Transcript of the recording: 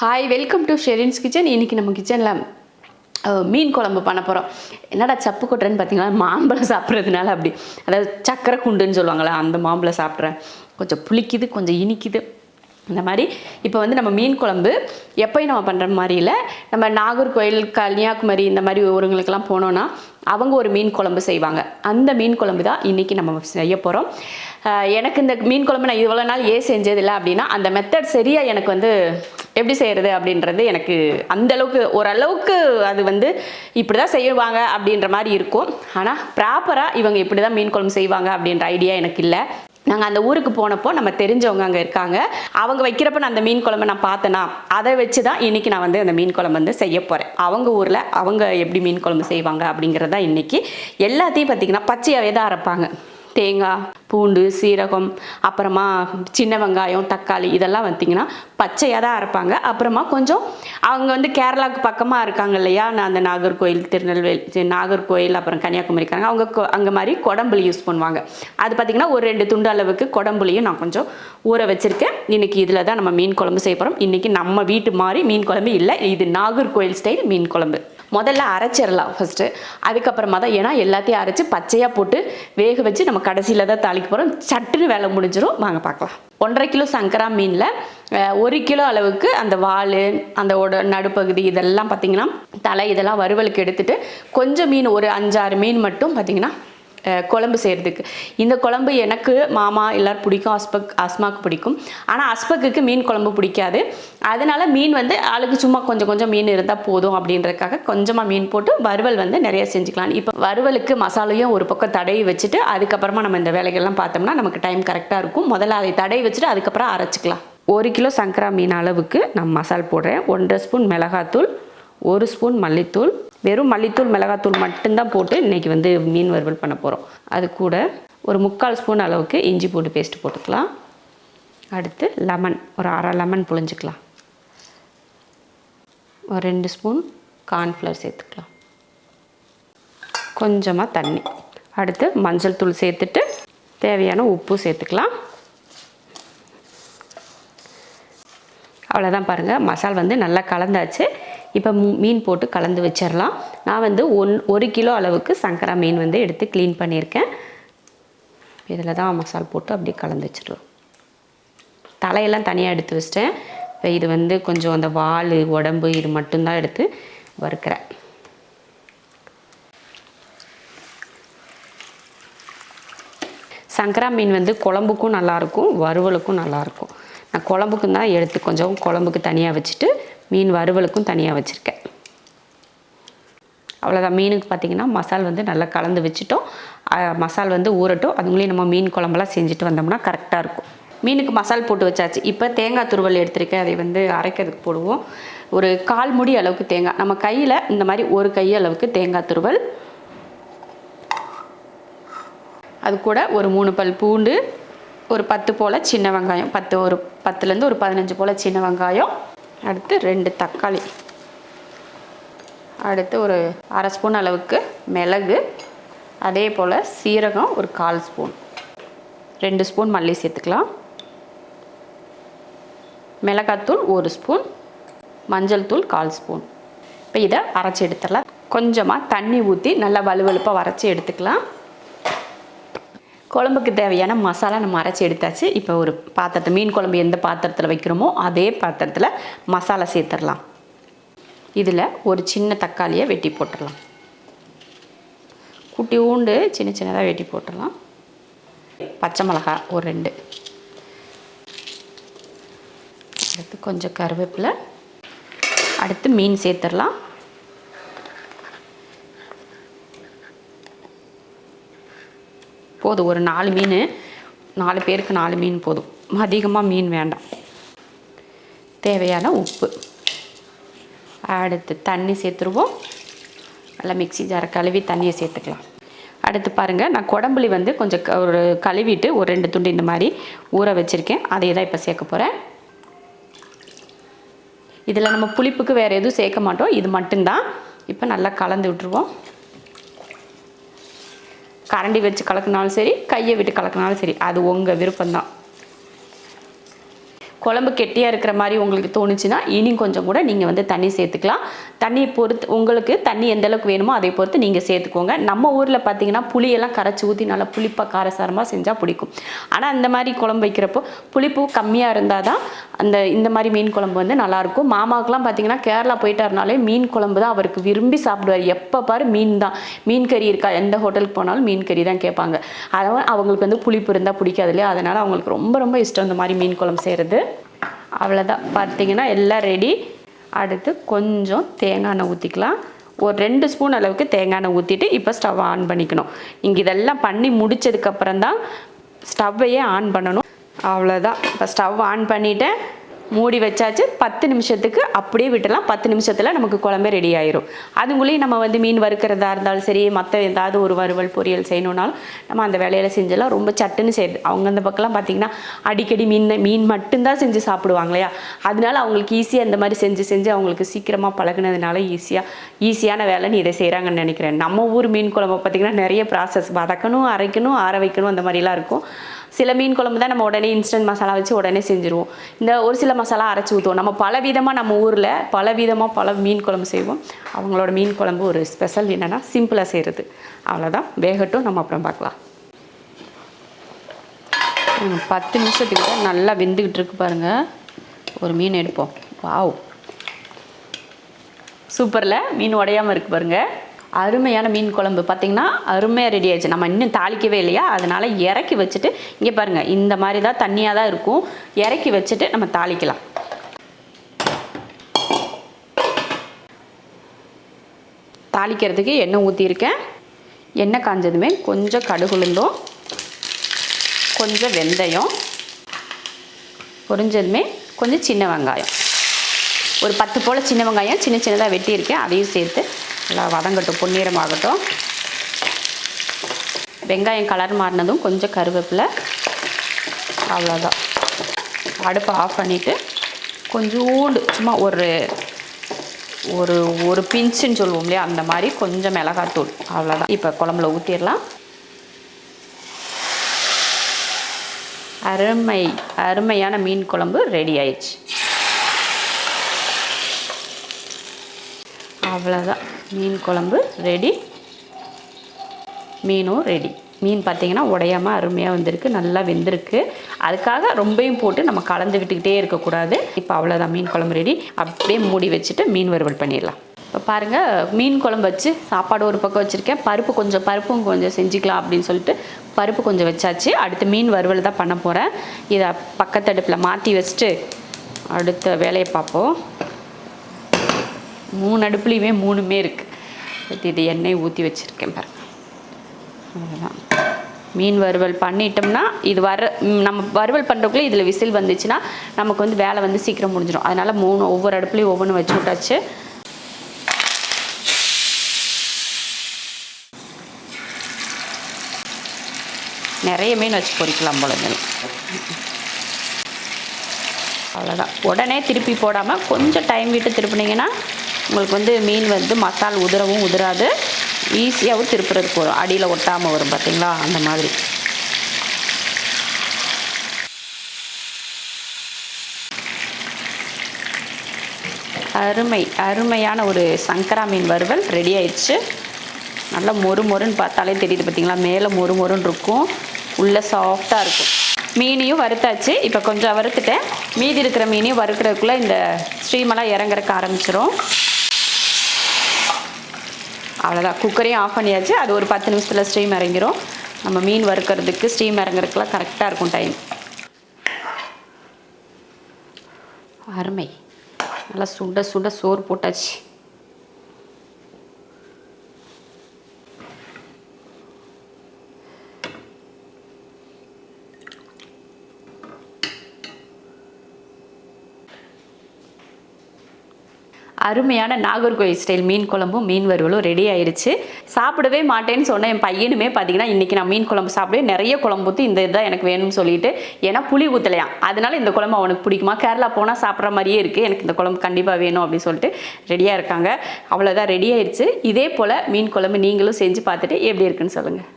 Hi welcome to Sherin's kitchen இன்றைக்கி நம்ம கிச்சனில் மீன் குழம்பு பண்ண போகிறோம் என்னடா சப்பு கொட்டுறேன்னு பார்த்தீங்கன்னா மாம்பழம் சாப்பிட்றதுனால அப்படி. அதாவது சக்கரை குண்டுன்னு சொல்லுவாங்களே அந்த மாம்பழம் சாப்பிட்றேன். கொஞ்சம் புளிக்குது கொஞ்சம் இனிக்குது. இந்த மாதிரி. இப்போ வந்து நம்ம மீன் குழம்பு எப்போயும் நம்ம பண்ணுற மாதிரி இல்லை. நம்ம நாகர்கோயில் கன்னியாகுமரி இந்த மாதிரி ஊருங்களுக்கெல்லாம் போனோன்னா அவங்க ஒரு மீன் குழம்பு செய்வாங்க. அந்த மீன் குழம்பு தான் இன்றைக்கி நம்ம செய்ய போகிறோம் எனக்கு இந்த மீன் குழம்பு நான் இவ்வளோ நாள் ஏன் செஞ்சதில்லை அப்படின்னா அந்த மெத்தட் சரியாக எனக்கு வந்து எப்படி செய்கிறது அப்படின்றது எனக்கு அந்த அளவுக்கு ஓரளவுக்கு அது வந்து இப்படி தான் செய்வாங்க அப்படின்ற மாதிரி இருக்கும். ஆனால் ப்ராப்பராக இவங்க இப்படி தான் மீன் குழம்பு செய்வாங்க அப்படின்ற ஐடியா எனக்கு இல்லை. நாங்கள் அந்த ஊருக்கு போனப்போ நம்ம தெரிஞ்சவங்க அங்கே இருக்காங்க. அவங்க வைக்கிறப்ப நான் அந்த மீன் குழம்பு நான் பார்த்தேனா அதை வச்சு தான் இன்றைக்கி நான் வந்து அந்த மீன் குழம்பு வந்து செய்ய போகிறேன் அவங்க ஊரில் அவங்க எப்படி மீன் குழம்பு செய்வாங்க அப்படிங்கிறது தான் இன்றைக்கி எல்லாத்தையும் பார்த்திங்கன்னா பச்சையாகவே தான் அரைப்பாங்க. தேங்காய் பூண்டு சீரகம் அப்புறமா சின்ன வெங்காயம் தக்காளி இதெல்லாம் வந்தீங்கன்னா பச்சையாக தான் அரைப்பாங்க. அப்புறமா கொஞ்சம் அவங்க வந்து கேரளாவுக்கு பக்கமாக இருக்காங்க இல்லையா? நான் அந்த நாகர்கோயில் திருநெல்வேலி நாகர்கோயில் அப்புறம் கன்னியாகுமரிக்காங்க அவங்க கொ- அங்கே மாதிரி குடம்புளி யூஸ் பண்ணுவாங்க. அது பார்த்திங்கன்னா ஒரு ரெண்டு துண்டு அளவுக்கு குடம்புளியும் நான் கொஞ்சம் ஊற வச்சுருக்கேன். இன்றைக்கி இதில் தான் நம்ம மீன் குழம்பு செய்ய போகிறோம் இன்றைக்கி நம்ம வீட்டு மாதிரி மீன் குழம்பு இல்லை. இது நாகர்கோயில் ஸ்டைல் மீன் குழம்பு. முதல்ல அரைச்சிடலாம் ஃபஸ்ட்டு அதுக்கப்புறமா தான் ஏன்னா எல்லாத்தையும் அரைச்சி பச்சையாக போட்டு வேக வச்சு நம்ம கடைசியில் தான் தாளிக்க போகிறோம் சட்டுன்னு வேலை முடிஞ்சிடும் வாங்க பார்க்கலாம். ஒன்றரை கிலோ சங்கரா மீனில் ஒரு கிலோ அளவுக்கு அந்த வால் அந்த உட நடுப்பகுதி இதெல்லாம் பார்த்திங்கன்னா தலை இதெல்லாம் வறுவலுக்கு எடுத்துட்டு கொஞ்சம் மீன் ஒரு அஞ்சாறு மீன் மட்டும் பார்த்திங்கன்னா குழம்பு செய்கிறதுக்கு இந்த குழம்பு எனக்கு மாமா எல்லோரும் பிடிக்கும் அஸ்பக் அஸ்மாக்கு பிடிக்கும். ஆனால் அஸ்பக்குக்கு மீன் குழம்பு பிடிக்காது. அதனால மீன் வந்து ஆளுக்கு சும்மா கொஞ்சம் கொஞ்சம் மீன் இருந்தால் போதும் அப்படின்றதுக்காக கொஞ்சமாக மீன் போட்டு வறுவல் வந்து நிறைய செஞ்சுக்கலாம். இப்போ வறுவலுக்கு மசாலையும் ஒரு பக்கம் தடவி வச்சுட்டு அதுக்கப்புறமா நம்ம இந்த வேலைகள்லாம் பார்த்தோம்னா நமக்கு டைம் கரெக்டாக இருக்கும். முதல்ல அதை தடவி வச்சுட்டு அதுக்கப்புறம் அரைச்சிக்கலாம். ஒரு கிலோ சங்கரா மீன் அளவுக்கு நான் மசால் போடுறேன். ஒன்றரை ஸ்பூன் மிளகாத்தூள் ஒரு ஸ்பூன் மல்லித்தூள் வெறும் மல்லித்தூள் மிளகாத்தூள் மட்டும்தான் போட்டு இன்றைக்கி வந்து மீன் வறுவல் பண்ண போகிறோம் அது கூட ஒரு முக்கால் ஸ்பூன் அளவுக்கு இஞ்சி பூண்டு பேஸ்ட் போட்டுக்கலாம். அடுத்து லெமன் ஒரு அரை லெமன் புழிஞ்சிக்கலாம். ஒரு ரெண்டு ஸ்பூன் கார்ன்ஃப்ளவர் சேர்த்துக்கலாம். கொஞ்சமாக தண்ணி. அடுத்து மஞ்சள் தூள் சேர்த்துட்டு தேவையான உப்பு சேர்த்துக்கலாம். அவ்வளோதான் பாருங்கள் மசால் வந்து நல்லா கலந்தாச்சு. இப்போ மீன் போட்டு கலந்து வச்சிடலாம் நான் வந்து ஒன் ஒரு கிலோ அளவுக்கு சங்கரா மீன் வந்து எடுத்து க்ளீன் பண்ணியிருக்கேன். இதில் தான் மசால் போட்டு அப்படியே கலந்து வச்சிடலாம் தலையெல்லாம் தனியாக எடுத்து வச்சிட்டேன். இப்போ இது வந்து கொஞ்சம் அந்த வால் உடம்பு இது மட்டும்தான் எடுத்து வறுக்கிறேன். சங்கரா மீன் வந்து குழம்புக்கும் நல்லாயிருக்கும் வறுவலுக்கும் நல்லாயிருக்கும் நான் குழம்புக்கும் தான் எடுத்து கொஞ்சம் குழம்புக்கு தனியாக வச்சுட்டு மீன் வறுவலுக்கும் தனியாக வச்சுருக்கேன். அவ்வளோதான் மீனுக்கு பார்த்தீங்கன்னா மசால் வந்து நல்லா கலந்து வச்சுட்டோம். மசால் வந்து ஊறட்டும். அதுங்களையும் நம்ம மீன் குழம்பெல்லாம் செஞ்சுட்டு வந்தோம்னா கரெக்டாக இருக்கும். மீனுக்கு மசால் போட்டு வச்சாச்சு. இப்போ தேங்காய் துருவல் எடுத்திருக்கேன். அதை வந்து அரைக்கிறதுக்கு போடுவோம். ஒரு கால் முடி அளவுக்கு தேங்காய். நம்ம கையில் இந்த மாதிரி ஒரு கை அளவுக்கு தேங்காய் துருவல். அது கூட ஒரு மூணு பல் பூண்டு ஒரு பத்து போல் சின்ன வெங்காயம். பத்து ஒரு பத்துலேருந்து ஒரு பதினஞ்சு போல் சின்ன வெங்காயம். அடுத்து ரெண்டு தக்காளி. அடுத்து ஒரு அரை ஸ்பூன் அளவுக்கு மிளகு. அதே போல் சீரகம் ஒரு கால் ஸ்பூன். ரெண்டு ஸ்பூன் மல்லி சேர்த்துக்கலாம். மிளகாத்தூள் ஒரு ஸ்பூன். மஞ்சள் தூள் கால் ஸ்பூன். இப்போ இதை அரைச்சி எடுத்துடலாம். கொஞ்சமாக தண்ணி ஊற்றி நல்லா வலுவலுப்பாக வரைச்சி எடுத்துக்கலாம். குழம்புக்கு தேவையான மசாலா நம்ம அரைச்சி எடுத்தாச்சு. இப்போ ஒரு பாத்திரத்தை மீன் குழம்பு எந்த பாத்திரத்தில் வைக்கிறோமோ அதே பாத்திரத்தில் மசாலா சேர்த்துடலாம். இதில் ஒரு சின்ன தக்காளியை வெட்டி போட்டுடலாம். குட்டி ஊண்டு சின்ன சின்னதாக வெட்டி போட்டுடலாம். பச்சை மிளகா ஒரு ரெண்டு. அடுத்து கொஞ்சம் கருவேப்பிலை. அடுத்து மீன் சேர்த்துடலாம். போதும். ஒரு நாலு மீன் நாலு பேருக்கு நாலு மீன் போதும். அதிகமாக மீன் வேண்டாம். தேவையான உப்பு. அடுத்து தண்ணி சேர்த்துருவோம். நல்லா மிக்ஸி ஜாரை கழுவி தண்ணியை சேர்த்துக்கலாம். அடுத்து பாருங்கள் நான் குடம்புளி வந்து கொஞ்சம் க- ஒரு கழுவிட்டு ஒரு ரெண்டு துண்டு இந்த மாதிரி ஊற வச்சுருக்கேன். அதை தான் இப்போ சேர்க்க போகிறேன் இதில் நம்ம புளிப்புக்கு வேறு எதுவும் சேர்க்க மாட்டோம். இது மட்டும்தான். இப்போ நல்லா கலந்து விட்டுருவோம். கரண்டி வச்சு கலக்கினாலும் சரி கையை விட்டு கலக்கினாலும் சரி அது உங்கள் விருப்பம்தான். குழம்பு கெட்டியாக இருக்கிற மாதிரி உங்களுக்கு தோணுச்சுன்னா இனி கொஞ்சம் கூட நீங்கள் வந்து தண்ணி சேர்த்துக்கலாம். தண்ணி பொறுத்து உங்களுக்கு தண்ணி எந்த அளவுக்கு வேணுமோ அதை பொறுத்து நீங்கள் சேர்த்துக்கோங்க. நம்ம ஊரில் பார்த்தீங்கன்னா புளியெல்லாம் கரைச்சி ஊற்றி நல்லா புளிப்பாக காரசாரமாக செஞ்சால் பிடிக்கும். ஆனால் இந்த மாதிரி குழம்பு வைக்கிறப்போ புளிப்பு கம்மியாக இருந்தால் தான் அந்த இந்த மாதிரி மீன் குழம்பு வந்து நல்லாயிருக்கும் மாமாவுக்குலாம் பார்த்தீங்கன்னா கேரளா போயிட்டாருனாலே மீன் குழம்பு தான் அவருக்கு விரும்பி சாப்பிடுவார். எப்போ பாரு மீன் தான். மீன் கறி இருக்கா? எந்த ஹோட்டலுக்கு போனாலும் மீன் கறி தான் கேட்பாங்க. அதாவது அவங்களுக்கு வந்து புளிப்பு இருந்தால் பிடிக்காது இல்லையா? அதனால் அவங்களுக்கு ரொம்ப ரொம்ப இஷ்டம் இந்த மாதிரி மீன் குழம்பு செய்கிறது அவ்வளோதான் பார்த்தீங்கன்னா எல்லாம் ரெடி அடுத்து கொஞ்சம் தேங்காய் எண்ணெய் ஊற்றிக்கலாம் ஒரு ரெண்டு ஸ்பூன் அளவுக்கு தேங்காய் எண்ணெய் ஊற்றிட்டு இப்போ ஸ்டவ் ஆன் பண்ணிக்கணும். இங்கே இதெல்லாம் பண்ணி முடித்ததுக்கப்புறம் தான் ஸ்டவ்வையே ஆன் பண்ணணும். அவ்வளோதான் இப்போ ஸ்டவ் ஆன் பண்ணிவிட்டேன் மூடி வச்சாச்சு. பத்து நிமிஷத்துக்கு அப்படியே விட்டுலாம் பத்து நிமிஷத்தில் நமக்கு குழம்பு ரெடி ஆயிரும். அதுங்களையும் நம்ம வந்து மீன் வறுக்கிறதா இருந்தாலும் சரி மற்ற ஏதாவது ஒரு வறுவல் பொரியல் செய்யணுன்னாலும் நம்ம அந்த வேலையில் செஞ்செல்லாம் ரொம்ப சட்டுன்னு செய்யுது அவங்க அந்த பக்கம்லாம் பார்த்தீங்கன்னா அடிக்கடி மீன் மீன் மட்டும்தான் செஞ்சு சாப்பிடுவாங்க இல்லையா அதனால அவங்களுக்கு ஈஸியாக இந்த மாதிரி செஞ்சு செஞ்சு அவங்களுக்கு சீக்கிரமாக பழகுனதுனால ஈஸியாக ஈஸியான வேலைன்னு இதை செய்கிறாங்கன்னு நினைக்கிறேன். நம்ம ஊர் மீன் குழம்பு பார்த்திங்கன்னா நிறைய ப்ராசஸ் வதக்கணும் அரைக்கணும் ஆற வைக்கணும் அந்த மாதிரிலாம் இருக்கும். சில மீன் குழம்பு தான் நம்ம உடனே இன்ஸ்டன்ட் மசாலா வச்சு உடனே செஞ்சுருவோம். இந்த ஒரு சில மசாலா அரைச்சி ஊற்றுவோம் நம்ம பல விதமாக நம்ம ஊரில் பல விதமாக பல மீன் குழம்பு செய்வோம். அவங்களோட மீன் குழம்பு ஒரு ஸ்பெஷல் என்னென்னா சிம்பிளாக செய்கிறது அவ்வளோதான் வேகட்டும். நம்ம அப்புறம் பார்க்கலாம். பத்து நிமிஷத்துக்கு தான் நல்லா வெந்துக்கிட்டு இருக்கு பாருங்கள் ஒரு மீன் எடுப்போம். வாவ். சூப்பரில். மீன் உடையாமல் இருக்கு பாருங்கள் அருமையான மீன் குழம்பு. பார்த்தீங்கன்னா அருமையாக ரெடி ஆயிடுச்சு. நம்ம இன்னும் தாளிக்கவே இல்லையா? அதனால் இறக்கி வச்சுட்டு இங்கே பாருங்கள் இந்த மாதிரி தான் தண்ணியாக தான் இருக்கும். இறக்கி வச்சுட்டு நம்ம தாளிக்கலாம். தாளிக்கிறதுக்கு எண்ணெய் ஊற்றியிருக்கேன் எண்ணெய் காஞ்சதுமே கொஞ்சம் கடுகுளுந்தும் கொஞ்சம் வெந்தயம் பொரிஞ்சதுமே கொஞ்சம் சின்ன வெங்காயம். ஒரு பத்து போல் சின்ன வெங்காயம் சின்ன சின்னதாக வெட்டியிருக்கேன். அதையும் சேர்த்து நல்லா வதங்கட்டும் பொன்னிறமாகட்டும். வெங்காயம் கலர் மாறினதும் கொஞ்சம் கருவேப்பிலை அவ்வளோதான் அடுப்பை ஆஃப் பண்ணிவிட்டு கொஞ்சோண்டு சும்மா ஒரு ஒரு ஒரு பிஞ்சுன்னு சொல்லுவோம் இல்லையா அந்த மாதிரி கொஞ்சம் மிளகாத்தூள் அவ்வளோதான் இப்போ குழம்புல ஊற்றிடலாம் அருமை அருமையான மீன் குழம்பு ரெடி ஆயிடுச்சு. அவ்வளோதான் மீன் குழம்பு ரெடி மீனும் ரெடி மீன் பார்த்தீங்கன்னா உடையாமல் அருமையாக வந்திருக்கு நல்லா வெந்திருக்கு. அதுக்காக ரொம்பையும் போட்டு நம்ம கலந்து விட்டுக்கிட்டே இருக்கக்கூடாது. இப்போ அவ்வளோதான் மீன் குழம்பு ரெடி அப்படியே மூடி வச்சுட்டு மீன் வறுவல் பண்ணிடலாம். இப்போ பாருங்கள் மீன் குழம்பு வச்சு சாப்பாடு ஒரு பக்கம் வச்சுருக்கேன். பருப்பு கொஞ்சம் பருப்பும் கொஞ்சம் செஞ்சுக்கலாம் அப்படின்னு சொல்லிட்டு பருப்பு கொஞ்சம் வச்சாச்சு. அடுத்து மீன் வறுவல் தான் பண்ண போகிறேன் இதை பக்கத்தடுப்பில் மாற்றி வச்சுட்டு அடுத்த வேலையை பார்ப்போம். மூணு அடுப்புலையுமே மூணுமே இருக்குது இது எண்ணெய் ஊற்றி வச்சுருக்கேன் பாருங்க. அவ்வளோதான் மீன் வறுவல் பண்ணிட்டோம்னா இது வர நம்ம வறுவல் பண்ணுறக்குள்ளே இதில் விசில் வந்துச்சுன்னா நமக்கு வந்து வேலை வந்து சீக்கிரம் முடிஞ்சிடும் அதனால் மூணு ஒவ்வொரு அடுப்புலையும் ஒவ்வொன்று வச்சு விட்டாச்சு. நிறைய மீன் வச்சு பொறிக்கலாம் போல அவ்வளோதான் உடனே திருப்பி போடாமல் கொஞ்சம் டைம் விட்டு திருப்பினீங்கன்னா உங்களுக்கு வந்து மீன் வந்து மசால் உதிரவும் உதிராது. ஈஸியாகவும் திருப்புறதுக்கு வரும். அடியில் ஒட்டாமல் வரும் பார்த்தீங்களா அந்த மாதிரி. அருமை அருமையான ஒரு சங்கரா மீன் வறுவல் ரெடி ஆயிடுச்சு. நல்லா மொறு மொறுன்னு பார்த்தாலே தெரியுது பார்த்தீங்களா மேலே மொறு மொறுன்னு இருக்கும். உள்ளே சாஃப்டாக இருக்கும். மீனையும் வறுத்தாச்சு. இப்போ கொஞ்சம் வறுத்துட்டேன். மீதி இருக்கிற மீனையும் வறுக்கிறதுக்குள்ளே இந்த ஸ்ட்ரீமெல்லாம் இறங்குறக்கு ஆரம்பிச்சிடும் அவ்வளோதான் குக்கரையும் ஆஃப் பண்ணியாச்சு. அது ஒரு பத்து நிமிஷத்தில் ஸ்டீம் இறங்கிரும். நம்ம மீன் வறுக்கிறதுக்கு ஸ்டீம் இறங்குறதுக்குலாம் கரெக்டாக இருக்கும் டைம் அருமை. நல்லா சுட சுட சோறு போட்டாச்சு. அருமையான நாகர்கோவில் ஸ்டைல் மீன் குழம்பும் மீன் வறுவலும் ரெடி ஆயிடுச்சு சாப்பிடவே மாட்டேன்னு சொன்ன என் பையனுமே பார்த்தீங்கன்னா இன்றைக்கி நான் மீன் குழம்பு சாப்பிடவே நிறைய குழம்பு ஊற்றி இந்த இதுதான் எனக்கு வேணும்னு சொல்லிட்டு ஏன்னா புளி ஊற்றலையாம் அதனால இந்த குழம்பு அவனுக்கு பிடிக்குமா? கேரளா போனால் சாப்பிட்ற மாதிரியே இருக்குது எனக்கு இந்த குழம்பு கண்டிப்பாக வேணும் அப்படின்னு சொல்லிட்டு ரெடியாக இருக்காங்க. அவ்வளோதான் ரெடி ஆயிடுச்சு இதே போல் மீன் குழம்பு நீங்களும் செஞ்சு பார்த்துட்டு எப்படி இருக்குன்னு சொல்லுங்கள்